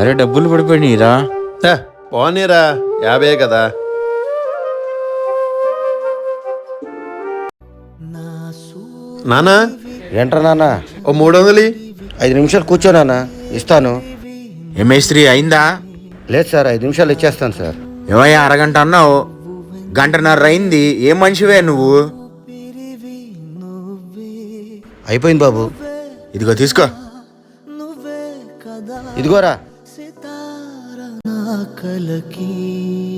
అరే డబ్బులు పడిపోయినాయిరా. హ, పోనీరా యాభై కదా. నానా? ఏంట్రా నాన్న? ఓ మూడు వందలు. ఐదు నిమిషాలు కూర్చో నాన్న ఇస్తాను. ఏ మేస్త్రి అయిందా? లేదు సార్ ఐదు నిమిషాలు ఇచ్చేస్తాను సార్. ఏమయ్యా అరగంట అన్నావు? గంటన్నర అయింది ఏం మనిషివే నువ్వు? అయిపోయింది బాబు. ఇదిగో తీసుకో. ఇదిగోరా ಕಲಕೀ